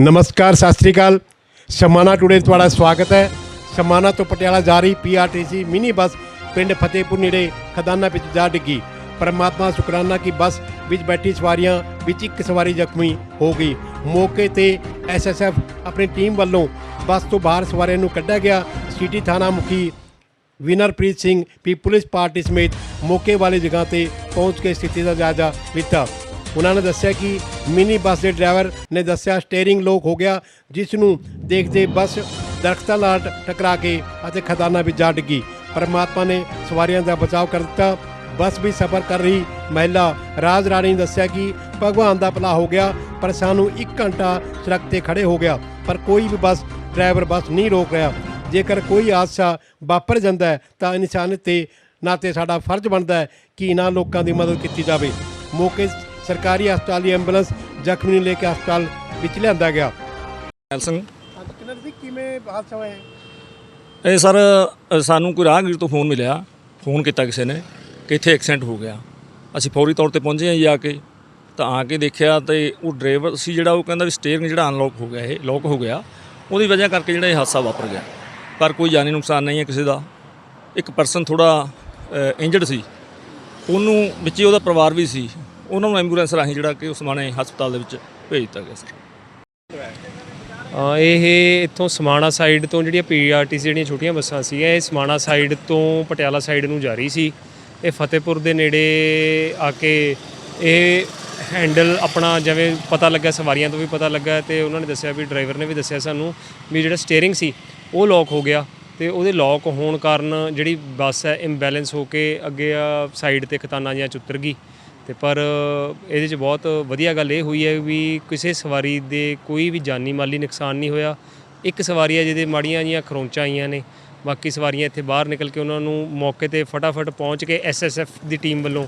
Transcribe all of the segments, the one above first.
ਨਮਸਕਾਰ, ਸਤਿ ਸ੍ਰੀ ਅਕਾਲ। ਸ਼ਮਾਨਾ ਟੂਡੇ ਤੁਹਾਡਾ ਸਵਾਗਤ ਹੈ। ਸ਼ਮਾਨਾ ਤੋਂ ਪਟਿਆਲਾ ਜਾ ਰਹੀ ਪੀਆਰਟੀਸੀ ਮਿਨੀ ਬੱਸ ਪਿੰਡ ਫਤਿਹਪੁਰ ਨੇੜੇ ਖਦਾਨਾ ਵਿੱਚ ਜਾ ਡਿੱਗੀ। ਪਰਮਾਤਮਾ ਸ਼ੁਕਰਾਨਾ ਕਿ ਬੱਸ ਵਿੱਚ ਬੈਠੀ ਸਵਾਰੀਆਂ ਵਿੱਚ ਇੱਕ ਸਵਾਰੀ ਜ਼ਖਮੀ ਹੋ ਗਈ। ਮੌਕੇ ਤੇ ਐਸਐਸਐਫ ਆਪਣੀ ਟੀਮ ਵੱਲੋਂ ਬੱਸ ਤੋਂ ਬਾਹਰ ਸਵਾਰੀਆਂ ਨੂੰ ਕੱਢਿਆ ਗਿਆ। ਸਿਟੀ ਥਾਣਾ ਮੁਖੀ ਵਿਨਰਪ੍ਰੀਤ ਸਿੰਘ ਵੀ ਪੁਲਿਸ ਪਾਰਟੀ ਸਮੇਤ ਮੌਕੇ ਵਾਲੀ ਜਗ੍ਹਾ ਤੇ ਪਹੁੰਚ ਕੇ ਸਥਿਤੀ ਦਾ ਜਾਇਜ਼ਾ ਲਿੱਤਾ। ਉਹਨਾਂ ਨੇ ਦੱਸਿਆ ਕਿ ਮਿਨੀ ਬੱਸ ਦੇ ਡਰਾਈਵਰ ਨੇ ਦੱਸਿਆ ਸਟੀਅਰਿੰਗ ਲੋਕ ਹੋ ਗਿਆ, ਜਿਸ ਨੂੰ ਦੇਖਦੇ ਬੱਸ ਦਰਖਤਾਂ ਨਾਲ ਟਕਰਾ ਕੇ ਅਤੇ ਖਦਾਨਾ ਵਿੱਚ ਜਾ ਡਿੱਗੀ। ਪਰਮਾਤਮਾ ਨੇ ਸਵਾਰੀਆਂ ਦਾ ਬਚਾਅ ਕਰ ਦਿੱਤਾ। ਬੱਸ ਵੀ ਸਫ਼ਰ ਕਰ ਰਹੀ ਮਹਿਲਾ ਰਾਜ ਰਾਣੀ ਨੇ ਦੱਸਿਆ ਕਿ ਭਗਵਾਨ ਦਾ ਭਲਾ ਹੋ ਗਿਆ, ਪਰ ਸਾਨੂੰ 1 ਘੰਟਾ ਸੜਕ ਤੇ ਖੜੇ ਹੋ ਗਿਆ, ਪਰ ਕੋਈ ਵੀ ਬੱਸ, ਡਰਾਈਵਰ ਬੱਸ ਨਹੀਂ ਰੋਕ ਰਿਹਾ। ਜੇਕਰ ਕੋਈ ਹਾਦਸਾ ਵਾਪਰ ਜਾਂਦਾ ਹੈ, ਤਾਂ ਇਨਸਾਨੀਅਤ ਤੇ ਨਾਤੇ ਸਾਡਾ ਫਰਜ਼ ਬਣਦਾ ਹੈ ਕਿ ਇਹਨਾਂ ਲੋਕਾਂ ਦੀ ਮਦਦ ਕੀਤੀ ਜਾਵੇ। ਮੌਕੇ ਸਰਕਾਰੀ ਹਸਪਤਾਲ ਦੀ ਐਂਬੂਲੈਂਸ ਜ਼ਖਮੀ ਨੂੰ ਲੈ ਕੇ ਹਸਪਤਾਲ ਵਿੱਚ ਲਿਆਂਦਾ ਗਿਆ। ਜੈਲ ਸਿੰਘ। ਕਿੰਨਾ ਸੀ ਕਿਵੇਂ ਹਾਦਸਾ ਹੋਇਆ ਇਹ ਸਰ ਸਾਨੂੰ ਕੋਈ ਰਾਹਗੀਰ ਤੋਂ ਫੋਨ ਮਿਲਿਆ। ਫੋਨ ਕੀਤਾ ਕਿਸੇ ਨੇ ਕਿ ਇੱਥੇ ਐਕਸੀਡੈਂਟ ਹੋ ਗਿਆ। ਅਸੀਂ ਫੌਰੀ ਤੌਰ ਤੇ ਪਹੁੰਚੇ ਹਾਂ ਜੀ ਆ ਕੇ। ਤਾਂ ਆ ਕੇ ਦੇਖਿਆ ਤੇ ਉਹ ਡਰਾਈਵਰ ਸੀ ਜਿਹੜਾ ਉਹ ਕਹਿੰਦਾ ਵੀ ਸਟੀਅਰਿੰਗ ਜਿਹੜਾ ਅਨਲੌਕ ਹੋ ਗਿਆ ਇਹ ਲੌਕ ਹੋ ਗਿਆ। ਉਹਦੀ ਵਜ੍ਹਾ ਕਰਕੇ ਜਿਹੜਾ ਇਹ ਹਾਦਸਾ ਵਾਪਰ ਗਿਆ। ਪਰ ਕੋਈ ਜਾਨੀ ਨੁਕਸਾਨ ਨਹੀਂ ਹੈ ਕਿਸੇ ਦਾ। ਇੱਕ ਪਰਸਨ ਥੋੜਾ ਇੰਜਰਡ ਸੀ। ਉਹਨੂੰ ਵਿੱਚ ਉਹਦਾ ਪਰਿਵਾਰ ਵੀ ਸੀ। ਉਹਨਾਂ ਨੂੰ ਐਂਬੂਲੈਂਸ ਰਾਹੀਂ ਜਿਹੜਾ ਕਿ ਉਸਮਾਨੇ ਹਸਪਤਾਲ ਦੇ ਵਿੱਚ ਭੇਜ ਦਿੱਤਾ ਗਿਆ ਸਰ ਇਹ ਇੱਥੋਂ ਸਮਾਣਾ ਸਾਈਡ ਤੋਂ ਜਿਹੜੀਆਂ ਪੀਆਰਟੀਸੀ ਜਿਹੜੀਆਂ ਛੋਟੀਆਂ ਬੱਸਾਂ ਸੀਗੀਆਂ, ਇਹ ਸਮਾਣਾ ਸਾਈਡ ਤੋਂ ਪਟਿਆਲਾ ਸਾਈਡ ਨੂੰ ਜਾ ਰਹੀ ਸੀ। ਇਹ ਫਤਿਹਪੁਰ ਦੇ ਨੇੜੇ ਆ ਕੇ ਇਹ ਹੈਂਡਲ ਆਪਣਾ ਜਿਵੇਂ ਪਤਾ ਲੱਗਾ, ਸਵਾਰੀਆਂ ਤੋਂ ਵੀ ਪਤਾ ਲੱਗਾ ਤੇ ਉਹਨਾਂ ਨੇ ਦੱਸਿਆ ਵੀ ਡਰਾਈਵਰ ਨੇ ਵੀ ਦੱਸਿਆ ਸਾਨੂੰ ਵੀ ਜਿਹੜਾ ਸਟੀਅਰਿੰਗ ਸੀ ਉਹ ਲੌਕ ਹੋ ਗਿਆ ਤੇ ਉਹਦੇ ਲੌਕ ਹੋਣ ਕਾਰਨ ਜਿਹੜੀ ਬੱਸ ਹੈ ਇੰਬੈਲੈਂਸ ਹੋ ਕੇ ਅੱਗੇ ਆ ਸਾਈਡ ਤੇ ਖਤਾਨਾ ਜਿਹਾ ਚ ਉਤਰ ਗਈ। ਤੇ ਪਰ ਇਹਦੇ 'ਚ ਬਹੁਤ ਵਧੀਆ ਗੱਲ ਇਹ ਹੋਈ ਹੈ ਵੀ ਕਿਸੇ ਸਵਾਰੀ ਦੇ ਕੋਈ ਵੀ ਜਾਨੀ ਮਾਲੀ ਨੁਕਸਾਨ ਨਹੀਂ ਹੋਇਆ। ਇੱਕ ਸਵਾਰੀ ਹੈ ਜਿਹਦੇ ਮਾੜੀਆਂ ਜੀਆਂ ਖਰੋਂਚਾਂ ਆਈਆਂ ਨੇ। ਬਾਕੀ ਸਵਾਰੀਆਂ ਇੱਥੇ ਬਾਹਰ ਨਿਕਲ ਕੇ ਉਹਨਾਂ ਨੂੰ ਮੌਕੇ ਤੇ ਫਟਾਫਟ ਪਹੁੰਚ ਕੇ ਐਸਐਸਐਫ ਦੀ ਟੀਮ ਵੱਲੋਂ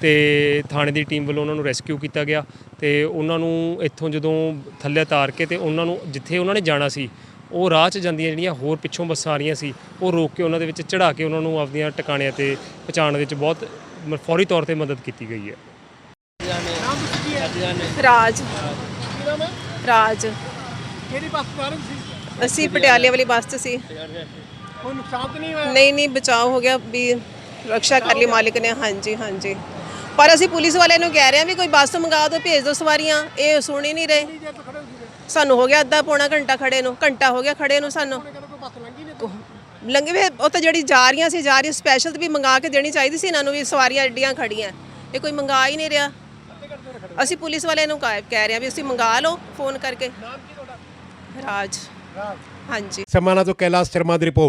ਤੇ ਥਾਣੇ ਦੀ ਟੀਮ ਵੱਲੋਂ ਉਹਨਾਂ ਨੂੰ ਰੈਸਕਿਊ ਕੀਤਾ ਗਿਆ ਤੇ ਉਹਨਾਂ ਨੂੰ ਇੱਥੋਂ ਜਦੋਂ ਥੱਲੇ ਤਾਰ ਕੇ ਤੇ ਉਹਨਾਂ ਨੂੰ ਜਿੱਥੇ ਉਹਨਾਂ ਨੇ ਜਾਣਾ ਸੀ, ਉਹ ਰਾਹ 'ਚ ਜਾਂਦੀਆਂ ਜਿਹੜੀਆਂ ਹੋਰ ਪਿੱਛੋਂ ਬੱਸਾਂ ਆ ਰਹੀਆਂ ਸੀ, ਉਹ ਰੋਕ ਕੇ ਉਹਨਾਂ ਦੇ ਵਿੱਚ ਚੜਾ ਕੇ ਉਹਨਾਂ ਨੂੰ ਆਪਦੀਆਂ ਟਿਕਾਣਿਆਂ ਤੇ ਪਹੁੰਚਾਉਣ ਵਿੱਚ ਬਹੁਤ ਫੌਰੀ ਤੌਰ ਤੇ ਮਦਦ ਕੀਤੀ ਗਈ ਹੈ। ਰਾਜ। ਰਾਜ। ਕਿਹੜੀ ਬੱਸ ਕਾਰਨ ਸੀ? ਅਸੀਂ ਪਟਿਆਲੇ ਵਾਲੀ ਬੱਸ 'ਚ ਸੀ। ਕੋਈ ਨੁਕਸਾਨ ਤਾਂ ਨਹੀਂ ਹੋਇਆ? ਨਹੀਂ ਨਹੀਂ ਬਚਾਅ ਹੋ ਗਿਆ ਵੀ ਰੱਖਿਆ ਕਰ ਲਈ ਮਾਲਿਕ ਨੇ। ਹਾਂਜੀ ਹਾਂਜੀ। ਪਰ ਅਸੀਂ ਪੁਲਿਸ ਵਾਲਿਆਂ ਨੂੰ ਕਹਿ ਰਹੇ ਹਾਂ ਵੀ ਕੋਈ ਬੱਸ ਮੰਗਾ ਦਿਓ ਭੇਜ ਦਿਓ ਸਵਾਰੀਆਂ। ਇਹ ਸੁਣ ਹੀ ਨਹੀਂ ਰਹੇ। ਸਾਨੂੰ ਹੋ ਗਿਆ ਅੱਧਾ ਪੌਣਾ ਘੰਟਾ ਖੜੇ ਨੂੰ। ਘੰਟਾ ਹੋ ਗਿਆ ਖੜੇ ਨੂੰ ਸਾਨੂੰ। ਲੰਘੇ ਵੇ ਉਹ ਤਾਂ ਜਿਹੜੀ ਜਾ ਰਹੀਆਂ ਸੀ ਜਾ ਰਹੀ ਸਪੈਸ਼ਲ ਵੀ ਮੰਗਾ ਕੇ ਦੇਣੀ ਚਾਹੀਦੀ ਸੀ ਇਹਨਾਂ ਨੂੰ ਵੀ ਸਵਾਰੀਆਂ ਐਡੀਆਂ ਖੜੀਆਂ। ਇਹ ਕੋਈ ਮੰਗਾ ਹੀ ਨਹੀਂ ਰਿਹਾ। ਅਸੀਂ ਪੁਲਿਸ ਵਾਲਿਆਂ ਨੂੰ ਕਹਿ ਕਹਿ ਰਹੇ ਹਾਂ ਵੀ ਅਸੀਂ ਮੰਗਾ ਲਓ ਫੋਨ ਕਰਕੇ। ਰਾਜ। ਹਾਂਜੀ। ਸਮਾਨਾ ਤੋਂ ਕੈਲਾਸ਼ ਸ਼ਰਮਾ ਦੀ ਰਿਪੋਰਟ।